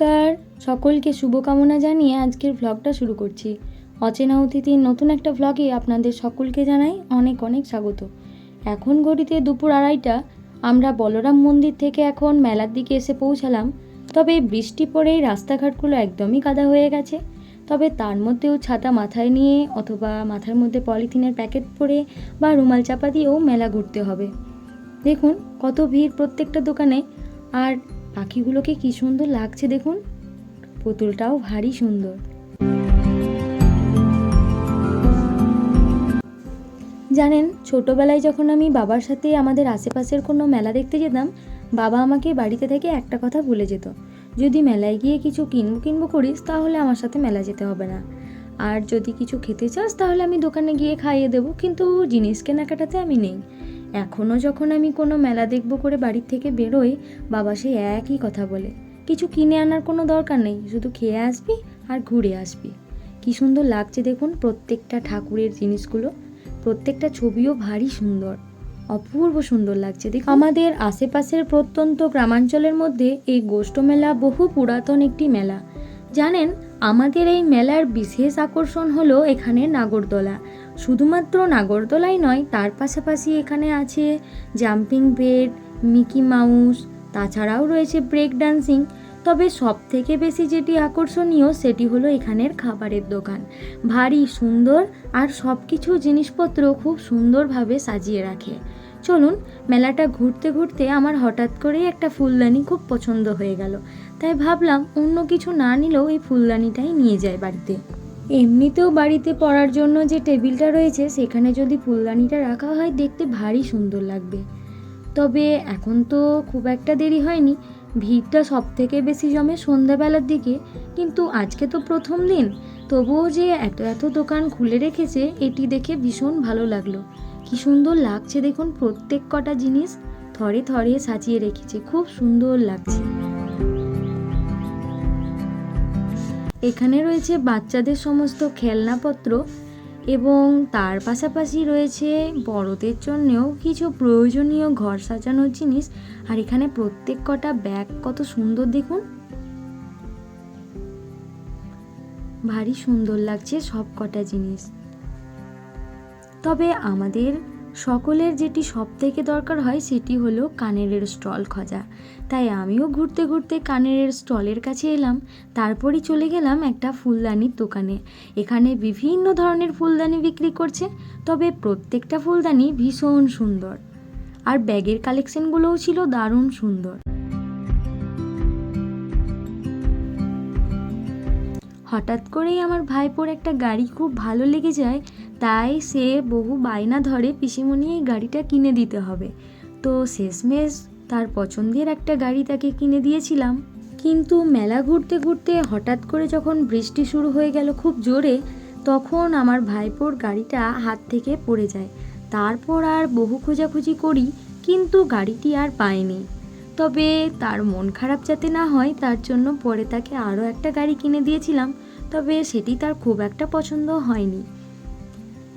নমস্কার। সকলকে শুভকামনা জানিয়ে আজকের ভ্লগটা শুরু করছি। অচেনা অতিথির নতুন একটা ভ্লগে আপনাদের সকলকে জানাই অনেক অনেক স্বাগত। এখন ঘড়িতে দুপুর আড়াইটা, আমরা বলরাম মন্দির থেকে এখন মেলার দিকে এসে পৌঁছালাম। তবে বৃষ্টি পড়েই রাস্তাঘাটগুলো একদমই কাদা হয়ে গেছে। তবে তার মধ্যেও ছাতা মাথায় নিয়ে অথবা মাথার মধ্যে পলিথিনের প্যাকেট পরে বা রুমাল চাপা দিয়েও মেলা ঘুরতে হবে। দেখুন, কত ভিড় প্রত্যেকটা দোকানে। আর পাখিগুলোকে কি সুন্দর লাগছে দেখুন। পুতুলটাও ভারী সুন্দর। জানেন, ছোটোবেলায় যখন আমি বাবার সাথে আমাদের আশেপাশের কোনো মেলা দেখতে যেতাম, বাবা আমাকে বাড়িতে থেকে একটা কথা বলে যেত। যদি মেলায় গিয়ে কিছু কিনবো কিনবো করিস, তাহলে আমার সাথে মেলা যেতে হবে না। আর যদি কিছু খেতে চাস, তাহলে আমি দোকানে গিয়ে খাইয়ে দেবো, কিন্তু জিনিস কেনাকাটাতে আমি নেই। এখনও যখন আমি কোনো মেলা দেখব করে বাড়ির থেকে বেরোই, বাবা সেই একই কথা বলে। কিছু কিনে আনার কোনো দরকার নেই, শুধু খেয়ে আসবি আর ঘুরে আসবি। কি সুন্দর লাগছে দেখুন প্রত্যেকটা ঠাকুরের জিনিসগুলো। প্রত্যেকটা ছবিও ভারী সুন্দর। অপূর্ব সুন্দর লাগছে দেখ আমাদের আশেপাশের প্রত্যন্ত গ্রামাঞ্চলের মধ্যে এই গোষ্ঠ মেলা বহু পুরাতন একটি মেলা। জানেন, আমাদের এই মেলার বিশেষ আকর্ষণ হলো এখানে নাগরদোলা। শুধুমাত্র নাগরদোলাই নয়, তার পাশাপাশি এখানে আছে জাম্পিং বেড, মিকি মাউস, তাছাড়াও রয়েছে ব্রেক ডান্সিং। তবে সব থেকে বেশি যেটি আকর্ষণীয়, সেটি হলো এখানের খাবারের দোকান। ভারী, সুন্দর আর সব কিছু জিনিসপত্র খুব সুন্দরভাবে সাজিয়ে রাখে। চলুন, মেলাটা ঘুরতে ঘুরতে আমার হঠাৎ করেই একটা ফুলদানি খুব পছন্দ হয়ে গেল। তাই ভাবলাম অন্য কিছু না নিলেও এই ফুলদানিটাই নিয়ে যায় বাড়িতে। এমনিতেও বাড়িতে পড়ার জন্য যে টেবিলটা রয়েছে, সেখানে যদি ফুলদানিটা রাখা হয়, দেখতে ভারী সুন্দর লাগবে। তবে এখন তো খুব একটা দেরি হয়নি। ভিড়টা সব থেকে বেশি জমে সন্ধ্যাবেলার দিকে। কিন্তু আজকে তো প্রথম দিন। তবুও যে এত এত দোকান খুলে রেখেছে, এটি দেখে ভীষণ ভালো লাগল। কি সুন্দর লাগছে দেখুন প্রত্যেক কটা জিনিস। থরে থরে সাজিয়ে রেখেছে। খুব সুন্দর লাগছে। এখানে রয়েছে বাচ্চাদের সমস্ত খেলনাপত্র এবং তার পাশাপাশি রয়েছে বড়দের জন্যেও কিছু প্রয়োজনীয় ঘর সাজানোর জিনিস। আর এখানে প্রত্যেক কটা ব্যাগ কত সুন্দর দেখুন। ভারী সুন্দর লাগছে সব কটা জিনিস। তবে আমাদের সকলের যেটি সব থেকে দরকার হয় সেটি হলো কানেরের স্টল খোঁজা। তাই আমিও ঘুরতে ঘুরতে কানেরের স্টলের কাছে এলাম, তারপরই চলে গেলাম একটা ফুলদানির দোকানে। এখানে বিভিন্ন ধরনের ফুলদানি বিক্রি করছে, তবে প্রত্যেকটা ফুলদানি ভীষণ সুন্দর। আর ব্যাগের কালেকশনগুলোও ছিল দারুণ সুন্দর। হঠাৎ করেই আমার ভাইপোর একটা গাড়ি খুব ভালো লেগে যায় তাই সে বহু বায়না ধরে পিসিমণি এই গাড়িটা কিনে দিতে হবে। তো শেষমেশ তার পছন্দের একটা গাড়ি তাকে কিনে দিয়েছিলাম। কিন্তু মেলা ঘুরতে ঘুরতে হঠাৎ করে যখন বৃষ্টি শুরু হয়ে গেল খুব জোরে, তখন আমার ভাইপোর গাড়িটা হাত থেকে পড়ে যায়। তারপর আর বহু খোঁজাখুঁজি করি, কিন্তু গাড়িটি আর পাইনি। তবে তার মন খারাপ যাতে না হয়, তার জন্য পরে তাকে আরও একটা গাড়ি কিনে দিয়েছিলাম। তবে সেটি তার খুব একটা পছন্দ হয়নি।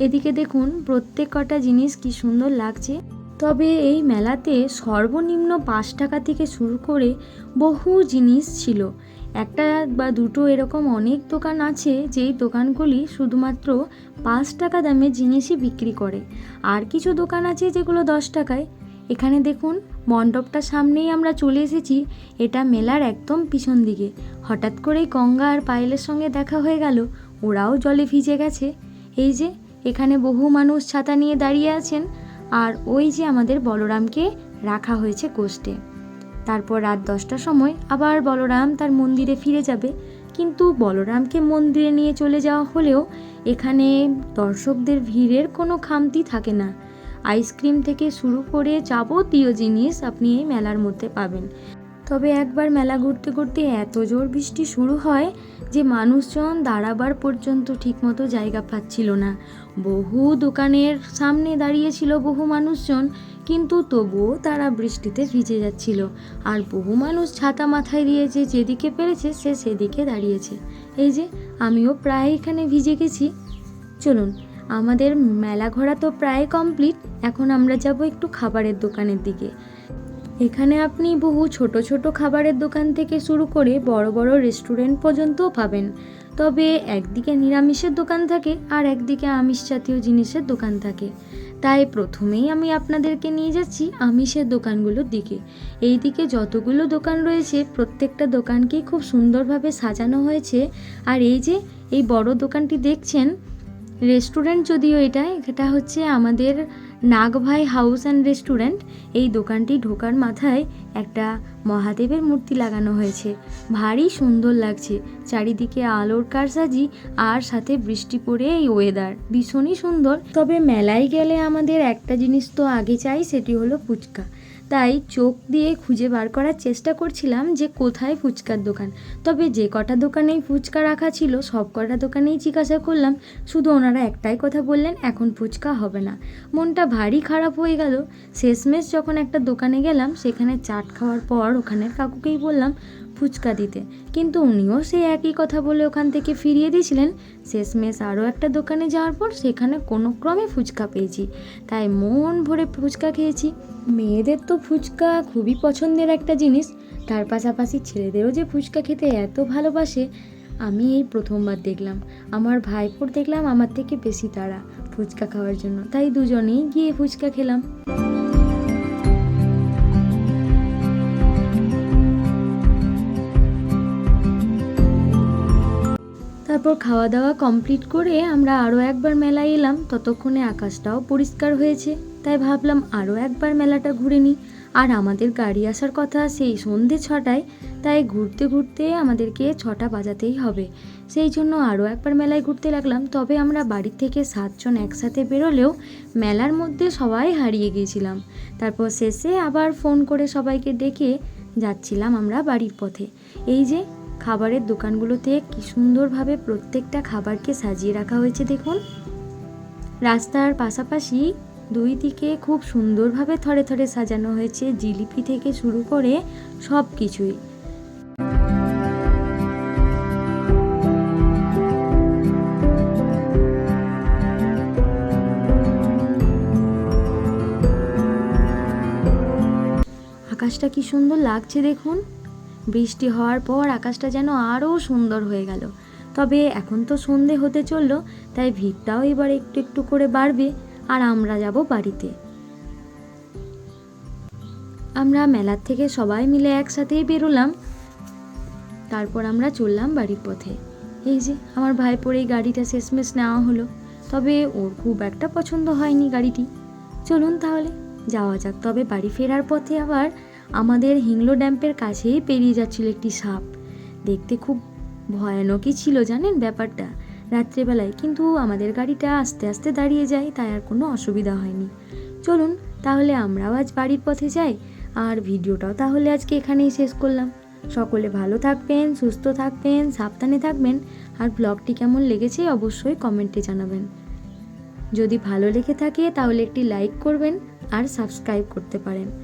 এদিকে দেখুন, প্রত্যেক কটা জিনিস কি সুন্দর লাগছে। তবে এই মেলাতে সর্বনিম্ন পাঁচ টাকা থেকে শুরু করে বহু জিনিস ছিল। একটা বা দুটো এরকম অনেক দোকান আছে, যেই দোকানগুলি শুধুমাত্র পাঁচ টাকা দামে জিনিসই বিক্রি করে। আর কিছু দোকান আছে যেগুলো দশ টাকায়। এখানে দেখুন মণ্ডপটার সামনেই আমরা চলে এসেছি। এটা মেলার একদম পিছন দিকে। হঠাৎ করেই গঙ্গা আর পায়েলের সঙ্গে দেখা হয়ে গেল। ওরাও জলে ভিজে গেছে। এই যে এখানে বহু মানুষ ছাতা নিয়ে দাঁড়িয়ে আছেন আর ওই যে আমাদের বলরামকে রাখা হয়েছে কোষ্ঠে। তারপর রাত দশটার সময় আবার বলরাম তার মন্দিরে ফিরে যাবে। কিন্তু বলরামকে মন্দিরে নিয়ে চলে যাওয়া হলেও এখানে দর্শকদের ভিড়ের কোনো খামতি থাকে না। আইসক্রিম থেকে শুরু করে যাবতীয় জিনিস আপনি এই মেলার মধ্যে পাবেন। তবে একবার মেলা ঘুরতে ঘুরতে এত জোর বৃষ্টি শুরু হয় যে মানুষজন দাঁড়াবার পর্যন্ত ঠিকমতো জায়গা পাচ্ছিল না। বহু দোকানের সামনে দাঁড়িয়েছিল বহু মানুষজন, কিন্তু তবুও তারা বৃষ্টিতে ভিজে যাচ্ছিল। আর বহু মানুষ ছাতা মাথায় দিয়েছে যেদিকে পেরেছে সে সেদিকে দাঁড়িয়েছে। এই যে, আমিও প্রায় এখানে ভিজে গেছি। চলুন, আমাদের মেলা ঘোরা তো প্রায় কমপ্লিট। এখন আমরা যাব একটু খাবারের দোকানের দিকে। এখানে আপনি বহু ছোট ছোট খাবারের দোকান থেকে শুরু করে বড় বড় রেস্টুরেন্ট পর্যন্তও পাবেন। তবে একদিকে নিরামিষের দোকান থাকে আর একদিকে আমিষ জাতীয় জিনিসের দোকান থাকে। তাই প্রথমেই আমি আপনাদেরকে নিয়ে যাচ্ছি আমিষের দোকানগুলোর দিকে। এই দিকে যতগুলো দোকান রয়েছে, প্রত্যেকটা দোকানকেই খুব সুন্দরভাবে সাজানো হয়েছে। আর এই যে, এই বড় দোকানটি দেখছেন, রেস্টুরেন্ট যদিও এটা এটা হচ্ছে আমাদের নাগভাই হাউস অ্যান্ড রেস্টুরেন্ট, এই দোকানটি ঢোকার মাথায় একটা মহাদেবের মূর্তি লাগানো হয়েছে। ভারী সুন্দর লাগছে। চারিদিকে আলোর কারসাজি আর সাথে বৃষ্টি পড়ে এই ওয়েদার ভীষণই সুন্দর। তবে মেলায় গেলে আমাদের একটা জিনিস তো আগে চাই, সেটি হলো ফুচকা। তাই চোখ দিয়ে খুঁজে বার করার চেষ্টা করছিলাম যে কোথায় ফুচকার দোকান। তবে যে কটা দোকানেই ফুচকা রাখা ছিল, সব কটা দোকানেই জিজ্ঞাসা করলাম, শুধু ওনারা একটাই কথা বললেন, এখন ফুচকা হবে না। মনটা ভারী খারাপ হয়ে গেল। শেষমেশ যখন একটা দোকানে গেলাম, সেখানে চাট খাওয়ার পর ওখানের কাকুকেই বললাম ফুচকা দিতে। কিন্তু উনিও সেই একই কথা বলে ওখান থেকে ফিরিয়ে দিয়েছিলেন। শেষমেশ আরও একটা দোকানে যাওয়ার পর সেখানে কোনো ক্রমে ফুচকা পেয়েছি। তাই মন ভরে ফুচকা খেয়েছি। মেয়েদের তো ফুচকা খুবই পছন্দের একটা জিনিস। তার পাশাপাশি ছেলেদেরও যে ফুচকা খেতে এত ভালোবাসে, আমি এই প্রথমবার দেখলাম। আমার ভাইপোর দেখলাম আমার থেকে বেশি তারা ফুচকা খাওয়ার জন্য। তাই দুজনেই গিয়ে ফুচকা খেলাম। খাওয়া দাওয়া কমপ্লিট করে আমরা আরও একবার মেলায় এলাম। ততক্ষণে আকাশটাও পরিষ্কার হয়েছে। তাই ভাবলাম আরও একবার মেলাটা ঘুরে নিই। আর আমাদের গাড়ি আসার কথা সেই সন্ধে ছটায়, তাই ঘুরতে ঘুরতে আমাদেরকে ছটা বাজাতেই হবে। সেই জন্য আরও একবার মেলায় ঘুরতে লাগলাম। তবে আমরা বাড়ি থেকে সাতজন একসাথে বেরোলেও মেলার মধ্যে সবাই হারিয়ে গিয়েছিলাম। তারপর শেষে আবার ফোন করে সবাইকে ডেকে যাচ্ছিলাম আমরা বাড়ির পথে। এই যে খাবারের দোকানগুলোতে কি সুন্দরভাবে প্রত্যেকটা খাবারকে সাজিয়ে রাখা হয়েছে দেখুন। রাস্তার পাশাপাশি দুই দিকে খুব সুন্দরভাবে থরে থরে সাজানো হয়েছে জিলিপি থেকে শুরু করে সব কিছুই আকাশটা কি সুন্দর লাগছে দেখুন। বৃষ্টি হওয়ার পর আকাশটা যেন আরও সুন্দর হয়ে গেল। তবে এখন তো সন্ধে হতে চলল, তাই ভিড়টাও এবার একটু একটু করে বাড়বে, আর আমরা যাব বাড়িতে। আমরা মেলার থেকে সবাই মিলে একসাথেই বেরোলাম। তারপর আমরা চললাম বাড়ির পথে। এই যে, আমার ভাইপোর এই গাড়িটা শেষমেশ নেওয়া হলো। তবে ওর খুব একটা পছন্দ হয়নি গাড়িটি। চলুন তাহলে, যাওয়া যাক। তবে বাড়ি ফেরার পথে আবার আমাদের হিংলো ড্যাম্পের কাছেই পেরিয়ে যাচ্ছিল একটি সাপ। দেখতে খুব ভয়ানকই ছিল, জানেন ব্যাপারটা? রাত্রেবেলায়। কিন্তু আমাদের গাড়িটা আস্তে আস্তে দাঁড়িয়ে যায়, তাই আর কোনো অসুবিধা হয়নি। চলুন, তাহলে আমরাও আজ বাড়ির পথে যাই। আর ভিডিওটাও তাহলে আজকে এখানেই শেষ করলাম। সকলে ভালো থাকবেন, সুস্থ থাকবেন, সাবধানে থাকবেন। আর ব্লগটি কেমন লেগেছে অবশ্যই কমেন্টে জানাবেন। যদি ভালো লেগে থাকে, তাহলে একটি লাইক করবেন আর সাবস্ক্রাইব করতে পারেন।